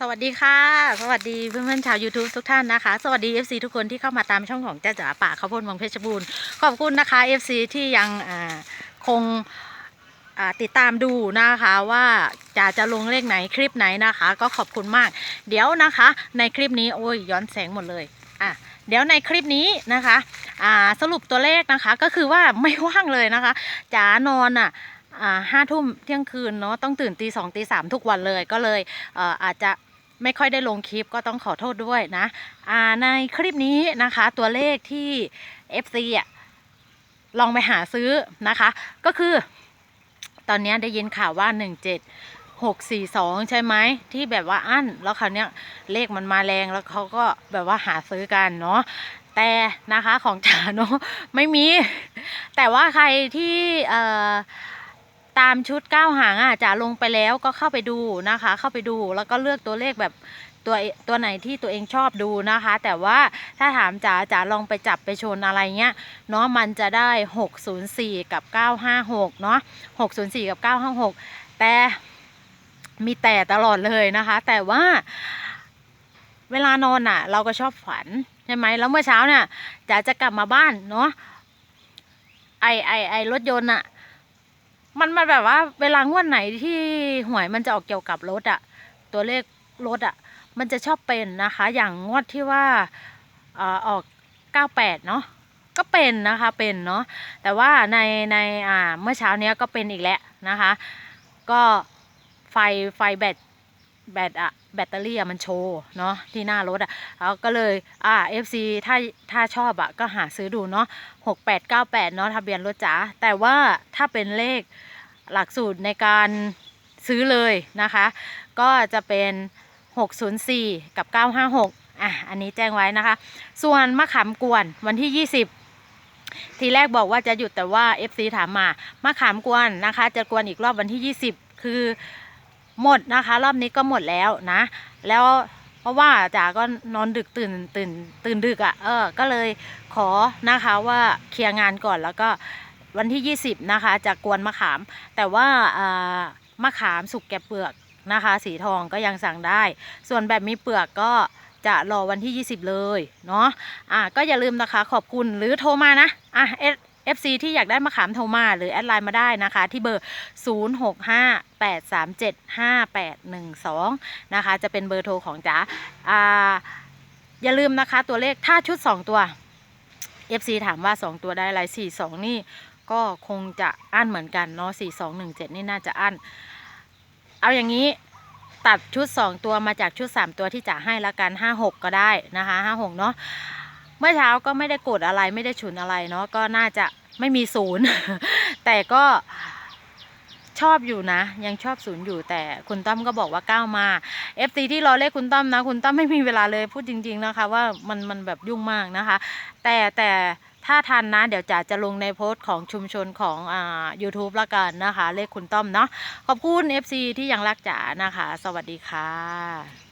สวัสดีค่ะ สวัสดีเพื่อนๆชาว YouTube ทุกท่านนะคะ สวัสดี FC ทุกคนที่เข้ามาตามช่องของจ้าจ๋าป่าข้าวโพดเมืองเพชรบูรณ์ขอบคุณนะคะ FC ที่ยังคงติดตามดูนะคะว่าจะจะลงเลขไหนคลิปไหนนะคะ ก็ขอบคุณมาก เดี๋ยวนะคะในคลิปนี้โอ้ยย้อนแสงหมดเลยอะเดี๋ยวในคลิปนี้นะคะสรุปตัวเลขนะคะก็คือว่าไม่ว่างเลยนะคะจ๋านอนอะอ่า ห้าทุ่มเที่ยงคืนเนาะต้องตื่นตีสองตีสามทุกวันเลยก็เลยเอ่อาจจะไม่ค่อยได้ลงคลิปก็ต้องขอโทษด้วยนะในคลิปนี้นะคะตัวเลขที่ FC อะลองไปหาซื้อนะคะ ก็คือ ตอนนี้ได้ยินข่าวว่า 17 642 ใช่ไหมที่แบบว่าอั้น แล้วคราวนี้เลขมันมาแรงแล้วเขาก็แบบว่าหาซื้อกันเนาะแต่นะคะของจ๋าเนาะไม่มี แต่ว่าใครที่เอ่อ ตามชุดเก้าหางอะจะลงไปแล้วก็เข้าไปดูนะคะ เข้าไปดูแล้วก็เลือกตัวเลขแบบตัวตัวไหนที่ตัวเองชอบดูนะคะ แต่ว่าถ้าถามจ๋าจ๋าลองไปจับไปชนอะไรเงี้ยเนาะมันจะได้ 604 กับ 956 เนาะ604 กับ 956 แต่มีแต่ตลอดเลยนะคะ แต่ว่าเวลานอนอะ เราก็ชอบฝันใช่ไหมแล้วเมื่อเช้าเนี่ยจ๋าจะกลับมาบ้านเนาะไอไอไอรถยนต์อะ มันมาแบบว่าเวลางวดไหนที่หวยมันจะออกเกี่ยวกับรถอะตัวเลขรถอะมันจะชอบเป็นนะคะ อย่างงวดที่ว่าอ่อออก 98 เนาะก็เป็นนะคะเป็นเนาะแต่ว่าในในอ่าเมื่อเช้าเนี้ยก็เป็นอีกแล้วนะคะ ก็ไฟไฟแบต แบตอะแบตเตอรี่อะมันโชว์เนาะที่หน้ารถอะเราก็เลยอ่า FC ถ้าถ้าชอบอะก็หาซื้อดูเนาะ6898 เนาะทะเบียนรถจ๋าแต่ว่าถ้าเป็นเลขหลักสูตรในการซื้อเลยนะคะ ก็จะเป็น 604 กับ 956 อะ อันนี้แจ้งไว้นะคะ ส่วนมะขามกวนวันที่ 20ทีแรกบอกว่าจะหยุดแต่ว่า FC ถามมามะขามกวนนะคะ จะกวนอีกรอบวันที่ 20 คือ หมดนะคะ รอบนี้ก็หมดแล้วนะ แล้วเพราะว่าจ๋าก็นอนดึกตื่นตื่นตื่นดึกอะ่ะเออ ก็เลยขอนะคะว่าเคลียร์งานก่อนแล้วก็วันที่ 20 นะคะจะกวนมะขาม แต่ว่าอ่ามะขามสุกแกะเปลือกนะคะ สีทองก็ยังสั่งได้ ส่วนแบบมีเปลือกก็จะรอวันที่ 20 เลยเนาะอะก็อย่าลืมนะคะขอบคุณหรือโทรมานะอะ FC ที่อยากได้มะขามโทมาหรือแอดไลน์มาได้นะคะ ที่เบอร์ 0658375812 นะคะ จะเป็นเบอร์โทรของจ๋าอ่าอย่าลืมนะคะตัวเลขถ้าชุด 2 ตัว FC ถามว่า 2 ตัวได้อะไร42 นี่ก็คงจะอั้นเหมือนกันเนาะ4217 นี่น่าจะอั้น เอาอย่างนี้ตัดชุด 2 ตัวมาจากชุด 3 ตัวที่จะให้ละกัน 56 ก็ได้นะคะ 56 เนาะ เมื่อเช้าก็ไม่ได้กดอะไรไม่ได้ฉุนอะไรเนาะก็น่าจะไม่มีศูนย์ แต่ก็ชอบอยู่นะ ยังชอบศูนย์อยู่แต่คุณต้อมก็บอกว่าก้าวมา FC ที่รอเลขคุณต้อมนะ คุณต้อมไม่มีเวลาเลยพูดจริง ๆนะคะ ว่ามันมันแบบยุ่งมากนะคะ แต่แต่ถ้าทันนะ เดี๋ยวจ๋าจะลงในโพสต์ของชุมชนของอ่า YouTube ละกันนะคะ เลขคุณต้อมเนาะขอบคุณ FC ที่ยังรักจ๋านะคะ สวัสดีค่ะ